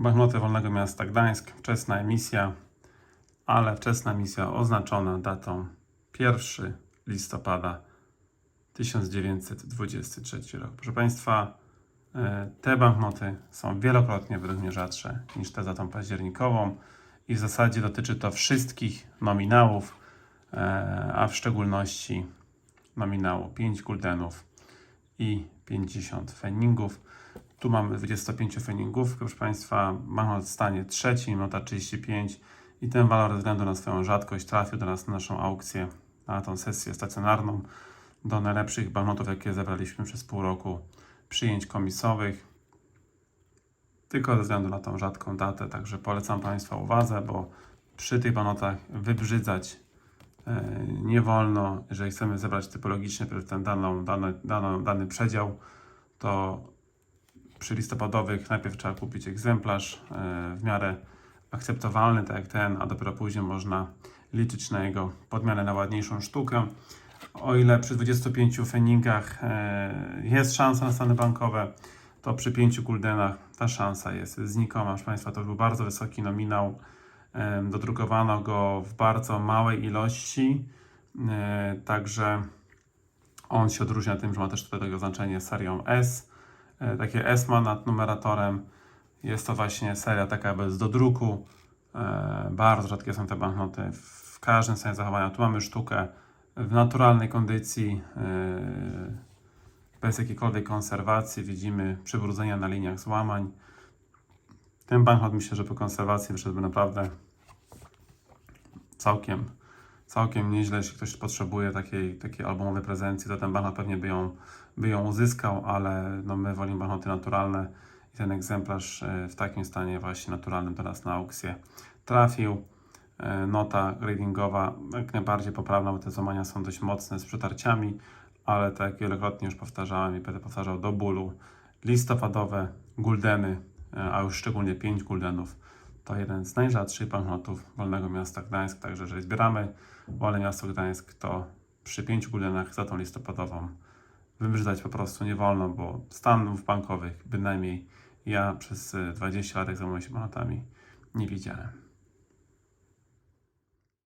Banknoty Wolnego Miasta Gdańsk, wczesna emisja, ale wczesna emisja oznaczona datą 1 listopada 1923 rok. Proszę Państwa, e, te banknoty są wielokrotnie mnie rzadsze niż te za tą październikową i w zasadzie dotyczy to wszystkich nominałów, e, a w szczególności nominału 5 guldenów i 50 feningów. Tu mamy 25 feningów, proszę Państwa, banknot w stanie trzecim, nota 35 i ten walor ze względu na swoją rzadkość trafił do nas na naszą aukcję, na tą sesję stacjonarną, do najlepszych banknotów, jakie zebraliśmy przez pół roku przyjęć komisowych. Tylko ze względu na tą rzadką datę, także polecam Państwa uwadze, bo przy tych banknotach wybrzydzać e, nie wolno. Jeżeli chcemy zebrać typologicznie ten daną, dane, daną, dany przedział, to przy listopadowych najpierw trzeba kupić egzemplarz e, w miarę akceptowalny, tak jak ten, a dopiero później można liczyć na jego podmianę na ładniejszą sztukę. O ile przy 25 feningach e, jest szansa na stany bankowe, to przy 5 guldenach ta szansa jest znikoma. Proszę Państwa, to był bardzo wysoki nominał. E, Dodrukowano go w bardzo małej ilości, także on się odróżnia tym, że ma też tutaj takie oznaczenie serią S. E, Takie S ma nad numeratorem. Jest to właśnie seria taka bez dodruku. E, Bardzo rzadkie są te banknoty w każdym stanie zachowania. Tu mamy sztukę w naturalnej kondycji, e, bez jakiejkolwiek konserwacji. Widzimy przybrudzenia na liniach złamań. Ten banknot myślę, że po konserwacji wyszedłby naprawdę całkiem, całkiem nieźle. Jeśli ktoś potrzebuje takiej, takiej albumowej prezencji, to ten banknot pewnie by ją, by ją uzyskał, ale no my wolimy banknoty naturalne i ten egzemplarz e, w takim stanie właśnie naturalnym do nas na aukcję trafił. E, Nota gradingowa jak najbardziej poprawna, bo te złamania są dość mocne z przetarciami, ale tak jak wielokrotnie już powtarzałem i będę powtarzał do bólu, listopadowe guldeny, e, a już szczególnie 5 guldenów, to jeden z najrzadszych banknotów Wolnego Miasta Gdańsk, także jeżeli zbieramy Wolne Miasto Gdańsk, to przy 5 guldenach za tą listopadową wybrzydzać po prostu nie wolno, bo stanów bankowych bynajmniej ja przez e, 20 lat, jak zajmuję się banknotami, nie widziałem.